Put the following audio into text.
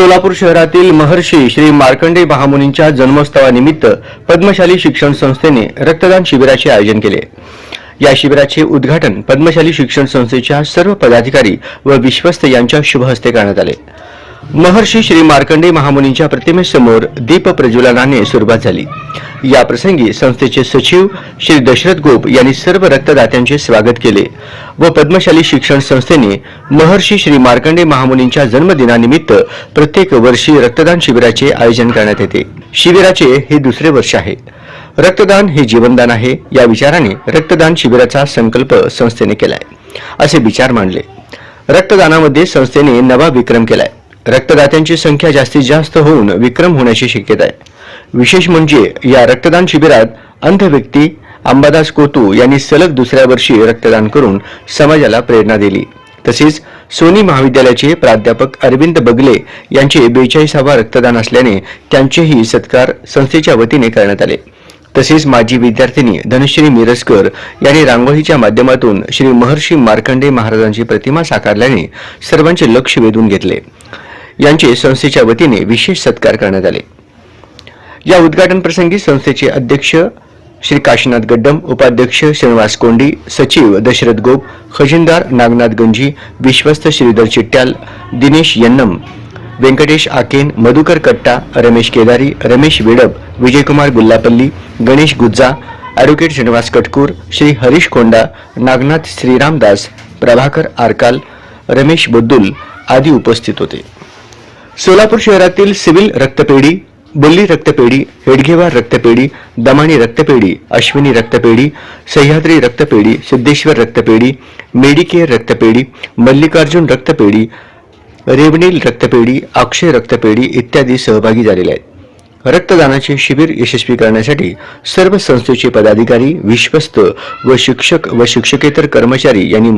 सोलापूर शहरातील महर्षी श्री मार्कंडे महामुनींच्या जन्मोत्सवानिमित्त पद्मशाली शिक्षण संस्थेने रक्तदान शिबिराचे आयोजन केले. या शिबिराचे उद्घाटन पद्मशाली शिक्षण संस्थेच्या सर्व पदाधिकारी व विश्वस्त यांच्या शुभ हस्ते करण्यात आले. महर्षी श्री मार्कंडे महामुनींच्या प्रतिमेसमोर दीप प्रज्वलनाने सुरुवात झाली. या प्रसंगी संस्थेचे सचिव श्री दशरथ गोप यांनी सर्व रक्तदात्यांचे स्वागत केले व पद्मशाली शिक्षण संस्थेने महर्षी श्री मार्कंडे महामुनींच्या जन्मदिनानिमित्त प्रत्येक वर्षी रक्तदान शिबिराचे आयोजन करण्यात येते. शिबिराचे हे दुसरे वर्ष आहे. रक्तदान हे जीवनदान आहे या विचाराने रक्तदान शिबिराचा संकल्प संस्थेने केलाय असे विचार मांडले. रक्तदानामध्ये संस्थेने नवा विक्रम केलाय. रक्तदात्यांची संख्या जास्तीत जास्त होऊन विक्रम होण्याची शक्यता आहे. विशेष म्हणजे या रक्तदान शिबिरात अंध व्यक्ती अंबादास कोतू यांनी सलग दुसऱ्या वर्षी रक्तदान करून समाजाला प्रेरणा दिली. तसेच सोनी महाविद्यालयाचे प्राध्यापक अरविंद बगले यांचे बेचाळीसावा रक्तदान असल्याने त्यांचेही सत्कार संस्थेच्या वतीने करण्यात आले. तसेच माजी विद्यार्थिनी धनश्री मिरजकर यांनी रांगोळीच्या माध्यमातून श्री महर्षी मार्कंडे महाराजांची प्रतिमा साकारल्याने सर्वांचे लक्ष वेधून घेतले. यांचे संस्थेच्या वतीने विशेष सत्कार करण्यात आले. या उद्घाटन प्रसंगी संस्थेचे अध्यक्ष श्री काशीनाथ गड्डम उपाध्यक्ष श्रीनिवास कोंडी सचिव दशरथ गोप खजिनदार नागनाथ गंजी विश्वस्त श्रीधर चिट्ट्याल दिनेश यन्नम व्यंकटेश आकेन मधुकर कट्टा रमेश केदारी रमेश वेडप विजयकुमार गुल्लापल्ली गणेश गुज्जा ॲडव्होकेट श्रीनिवास कटकूर श्री हरीश कोंडा नागनाथ श्रीरामदास प्रभाकर आरकाल रमेश बद्दुल आदी उपस्थित होते. सोलापूर शहरातील सिव्हिल रक्तपेढी बुल्ली रक्तपेढी हेडगेवार रक्तपेढी दमाणी रक्तपेढी अश्विनी रक्तपेढी सह्याद्री रक्तपेढी सिद्धेश्वर रक्तपेढी मेडिकेअर रक्तपेढी मल्लिकार्जुन रक्तपेढी रेवणील रक्तपेढी अक्षय रक्तपेढी इत्यादी सहभागी झालेले आहेत. रक्तदानाचे शिबिर यशस्वी करण्यासाठी सर्व संस्थेचे पदाधिकारी विश्वस्त व शिक्षक व शिक्षकेतर कर्मचारी यांनी